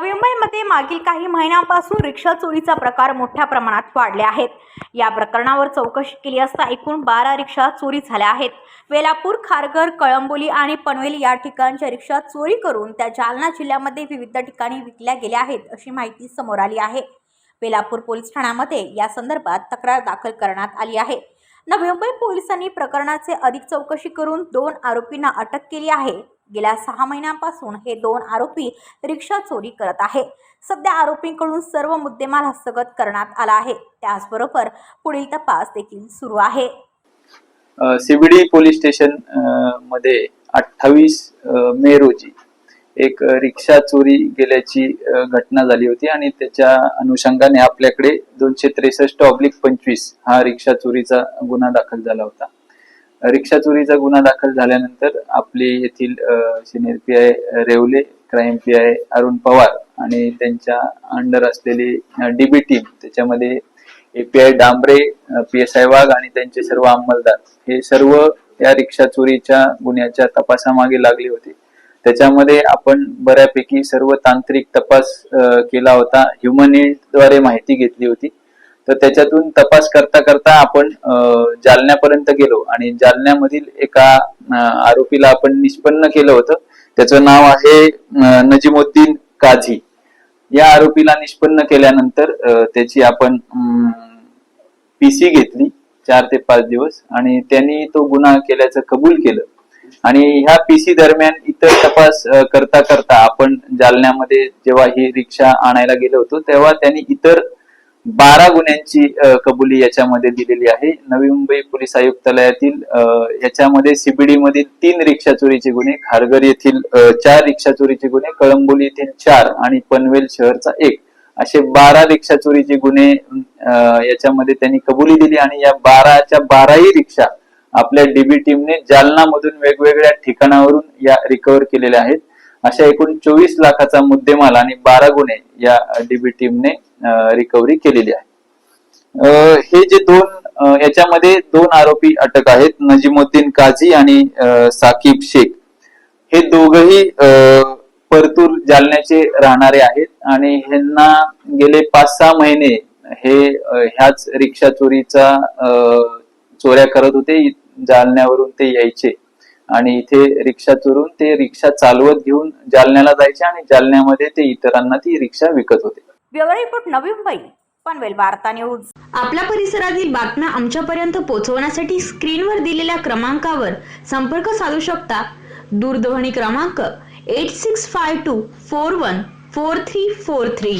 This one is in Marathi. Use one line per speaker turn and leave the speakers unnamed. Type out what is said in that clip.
नवी मुंबईमध्ये मागील काही महिन्यांपासून रिक्षा चोरीचा प्रकार मोठ्या प्रमाणात वाढले आहेत. या प्रकरणावर चौकशी केली असता एकूण बारा रिक्षा चोरी झाल्या आहेत. वेलापूर खारघर कळंबोली आणि पनवेल या ठिकाणच्या रिक्षा चोरी करून त्या जालना जिल्ह्यामध्ये विविध ठिकाणी विकल्या गेल्या आहेत अशी माहिती समोर आली आहे. वेलापूर पोलीस ठाण्यामध्ये या संदर्भात तक्रार दाखल करण्यात आली आहे. नवी मुंबई पोलिसांनी प्रकरणाचे अधिक चौकशी करून दोन आरोपींना अटक केली आहे. गेल्या सहा महिन्यांपासून हे दोन आरोपी रिक्षा चोरी करत आहे सध्या आरोपींकडून सर्व मुद्देमाल हस्तगत करण्यात आला आहे. त्याचबरोबर पुढील तपास देखील सुरू आहे.
सीबीडी पोलीस स्टेशनमध्ये अठ्ठावीस मे रोजी एक रिक्षा चोरी गेल्याची घटना झाली होती आणि त्याच्या अनुषंगाने आपल्याकडे दोनशे त्रेसष्ट ऑब्लिक पंचवीस हा रिक्षा चोरीचा गुन्हा दाखल झाला होता. रिक्षा चोरीचा गुन्हा दाखल झाल्यानंतर आपले येथील senior P I Revale crime P I Arun Pawar आणि त्यांच्या अंडर असलेली डीबी टीम त्याच्यामध्ये API Dambare P S I Wagh आणि त्यांचे सर्व अंमलदार हे सर्व या रिक्षा चोरीच्या गुन्ह्याच्या तपासामागे लागले होते. त्याच्यामध्ये आपण बऱ्यापैकी सर्व तांत्रिक तपास केला होता. ह्युमन एडद्वारे माहिती घेतली होती. तर त्याच्यातून तपास करता करता आपण जालन्यापर्यंत गेलो. आणि जालन्यामधील एका आरोपीला आपण निष्पन्न केलं होतं. त्याचं नाव आहे नजीमुद्दीन काझी. या आरोपीला निष्पन्न केल्यानंतर त्याची आपण पीसी घेतली चार ते पाच दिवस. आणि त्यांनी तो गुन्हा केल्याचं कबूल केलं. आणि ह्या पीसी दरम्यान इतर तपास करता करता आपण जालन्यामध्ये जेव्हा ही रिक्षा आणायला गेलो होतो तेव्हा त्यांनी इतर बारा गुन्ह्यांची कबुली याच्यामध्ये दिलेली आहे. नवी मुंबई पोलीस आयुक्तालयातील याच्यामध्ये सीबीडी मधील तीन रिक्षा चोरीचे गुन्हे खारघर येथील चार रिक्षा चोरीचे गुन्हे कळंबोली येथील चार आणि पनवेल शहरचा एक. असे बारा रिक्षा चोरीचे गुन्हे याच्यामध्ये त्यांनी कबुली दिली आणि या बाराच्या बाराही रिक्षा आपल्या डीबी टीमने जालना मधून वेगवेगळ्या ठिकाणावरून या रिकव्हर केलेल्या आहेत. अशा एकूण चोवीस लाखाचा मुद्देमाल आणि बारा गुन्हे या डीबी टीमने रिकव्हरी केलेली आहे. हे जे दोन याच्यामध्ये दोन आरोपी अटक आहेत नजीमुद्दीन काझी आणि साकीब साकिब शेख. हे दोघही परतूर जालन्याचे राहणारे आहेत आणि ह्यांना गेले पाच सहा महिने हे ह्याच रिक्षा चोरीचा चोऱ्या करत होते जालन्यावरून ते यायचे. आणि इथे रिक्षा चोरून ते रिक्षा चालवत घेऊन जालन्याला जायचे आणि जालन्यामध्ये ते इतरांना ती रिक्षा विकत होते.
रिपोर्ट नवी मुंबई पनवेल वार्ता न्यूज.
आपल्या परिसरातील बातम्या आमच्यापर्यंत पोहोचवण्यासाठी स्क्रीनवर दिलेल्या क्रमांकावर संपर्क साधू शकता. दूरध्वनी क्रमांक eight six five two four one four three four three